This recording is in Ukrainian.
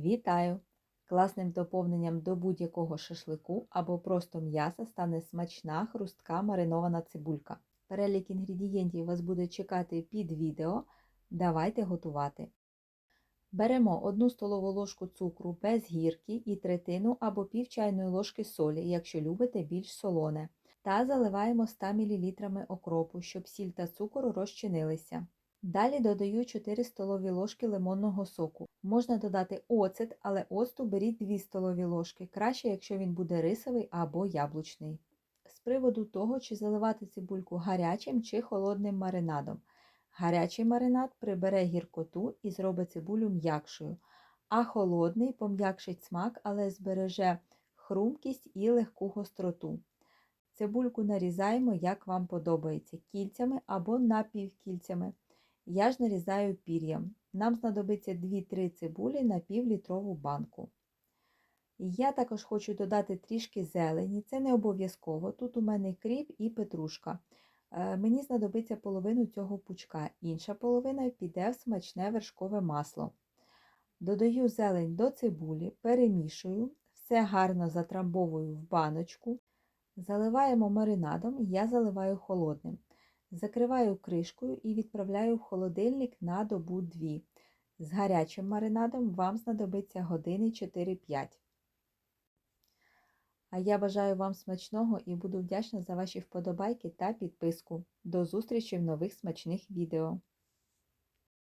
Вітаю! Класним доповненням до будь-якого шашлику або просто м'яса стане смачна хрустка маринована цибулька. Перелік інгредієнтів вас буде чекати під відео. Давайте готувати. Беремо 1 столову ложку цукру без гірки і третину або пів чайної ложки солі, якщо любите більш солоне, та заливаємо 100 мл окропу, щоб сіль та цукор розчинилися. Далі додаю 4 столові ложки лимонного соку. Можна додати оцет, але оцту беріть 2 столові ложки, краще, якщо він буде рисовий або яблучний. З приводу того, чи заливати цибульку гарячим чи холодним маринадом. Гарячий маринад прибере гіркоту і зробить цибулю м'якшою, а холодний пом'якшить смак, але збереже хрумкість і легку гостроту. Цибульку нарізаємо, як вам подобається, кільцями або напівкільцями. Я ж нарізаю пір'ям. Нам знадобиться 2-3 цибулі на півлітрову банку. Я також хочу додати трішки зелені, це не обов'язково. Тут у мене кріп і петрушка. Мені знадобиться половину цього пучка, інша половина піде в смачне вершкове масло. Додаю зелень до цибулі, перемішую, все гарно затрамбовую в баночку. Заливаємо маринадом, я заливаю холодним. Закриваю кришкою і відправляю в холодильник на добу 2. З гарячим маринадом вам знадобиться години 4-5. А я бажаю вам смачного і буду вдячна за ваші вподобайки та підписку. До зустрічі в нових смачних відео!